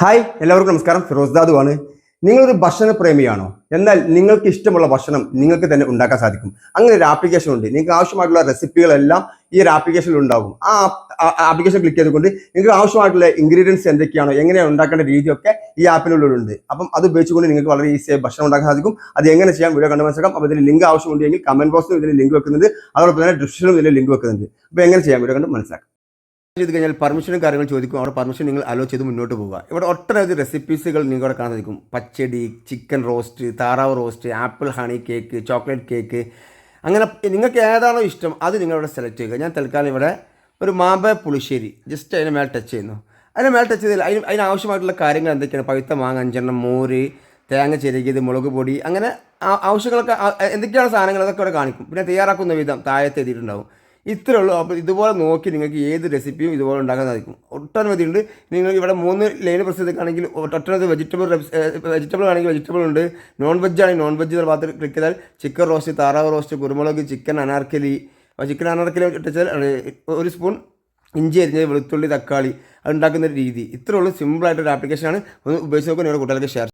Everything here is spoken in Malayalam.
ഹായ് എല്ലാവർക്കും നമസ്കാരം. ഫിറോസ് ദാദു ആണ് നിങ്ങളൊരു ഭക്ഷണ പ്രേമിയാണോ? എന്നാൽ നിങ്ങൾക്ക് ഇഷ്ടമുള്ള ഭക്ഷണം നിങ്ങൾക്ക് തന്നെ ഉണ്ടാക്കാൻ സാധിക്കും. അങ്ങനെ ഒരു ആപ്ലിക്കേഷൻ ഉണ്ട്. നിങ്ങൾക്ക് ആവശ്യമായിട്ടുള്ള റെസിപ്പികളെല്ലാം ഈ ഒരു ആപ്ലിക്കേഷനിൽ ഉണ്ടാകും ആ ആപ്ലിക്കേഷൻ ക്ലിക്ക് ചെയ്തുകൊണ്ട് നിങ്ങൾക്ക് ആവശ്യമായിട്ടുള്ള ഇൻഗ്രീഡിയൻസ് എന്തൊക്കെയാണോ എങ്ങനെയാണ് ഉണ്ടാക്കേണ്ട രീതിയൊക്കെ ഈ ആപ്പിനുള്ളിലുണ്ട് അപ്പം അത് ഉപയോഗിച്ചുകൊണ്ട് നിങ്ങൾക്ക് വളരെ ഈസിയായി ഭക്ഷണം ഉണ്ടാക്കാൻ സാധിക്കും. അത് എങ്ങനെ ചെയ്യാൻ വീഡിയോ കണ്ടു മനസ്സിലാക്കാം. അപ്പോൾ ഇതിന് ലിങ്ക് ആവശ്യമുണ്ടെങ്കിൽ കമന്റ് ബോക്സിൽ ഇതിന് ലിങ്ക് വെക്കുന്നുണ്ട്. അതോടൊപ്പം തന്നെ ഡിസ്ക്രിപ്ഷനിലും ഇതിന് ലിങ്ക് വെക്കുന്നുണ്ട്. അപ്പോൾ എങ്ങനെ ചെയ്യാൻ വീഡിയോ കണ്ട് മനസ്സിലാക്കാം. ചെയ്ത് കഴിഞ്ഞാൽ പെർമിഷനും കാര്യങ്ങൾ ചോദിക്കും. അവിടെ പെർമിഷൻ നിങ്ങൾ അലോ ചെയ്ത് മുന്നോട്ട് പോവുക. ഇവിടെ ഒട്ടനവധി റെസിപ്പീസുകൾ നിങ്ങൾ ഇവിടെ കാണാൻ സാധിക്കും. പച്ചടി ചിക്കൻ റോസ്റ്റ് താറാവ് roast apple honey cake chocolate cake അങ്ങനെ നിങ്ങൾക്ക് ഏതാണോ ഇഷ്ടം അത് നിങ്ങളിവിടെ സെലക്ട് ചെയ്യുക. ഞാൻ തൽക്കാലം ഇവിടെ ഒരു മാമ്പ പുളിശ്ശേരി ജസ്റ്റ് അതിനെ മേൽ ടച്ച് ചെയ്യുന്നു. അതിനെ മേൽ ടച്ച് ചെയ്താൽ അതിന് അതിനാവശ്യമായിട്ടുള്ള കാര്യങ്ങൾ എന്തൊക്കെയാണ്? പഴുത്ത മാങ്ങ അഞ്ചെണ്ണം മോര് തേങ്ങ ചെരുകിയത് മുളക് പൊടി അങ്ങനെ ആവശ്യങ്ങളൊക്കെ എന്തൊക്കെയാണ് സാധനങ്ങൾ അതൊക്കെ ഇവിടെ കാണിക്കും. പിന്നെ തയ്യാറാക്കുന്ന വിധം താഴത്ത് എഴുതിയിട്ടുണ്ടാവും. ഇത്രേ ഉള്ളൂ അപ്പോൾ ഇതുപോലെ നോക്കി നിങ്ങൾക്ക് ഏത് റെസിപ്പിയും ഇതുപോലെ ഉണ്ടാക്കാൻ സാധിക്കും ഒട്ടനവധി ഉണ്ട് നിങ്ങൾ ഇവിടെ മൂന്ന് ലൈൻ പ്രസ് ചെയ്തൊക്കെയാണെങ്കിൽ ഒട്ടനവധി വെജിറ്റബിൾ വെജിറ്റബിൾ ആണെങ്കിൽ വെജിറ്റബിൾ ഉണ്ട്. നോൺ വെജ് ആണെങ്കിൽ നോൺ വെജ് ഭാഗത്ത് ക്ലിക്ക് ചെയ്താൽ ചിക്കൻ റോസ്റ്റ് താറാവ് റോസ്റ്റ് കുരുമുളക് ചിക്കൻ അനാർക്കലി. ചിക്കൻ അനാർക്കലി ഇട്ടാൽ ഒരു സ്പൂൺ ഇഞ്ചി അരിഞ്ഞത് വെളുത്തുള്ളി തക്കാളി. അത് ഉണ്ടാക്കുന്ന രീതി. ഇത്രയുള്ള. സിമ്പിളായിട്ടൊരു ആപ്ലിക്കേഷനാണ് ഒന്ന് ഉപയോഗിച്ച് നോക്കുക നിങ്ങളുടെ കുട്ടികൾക്ക് ഷെയർ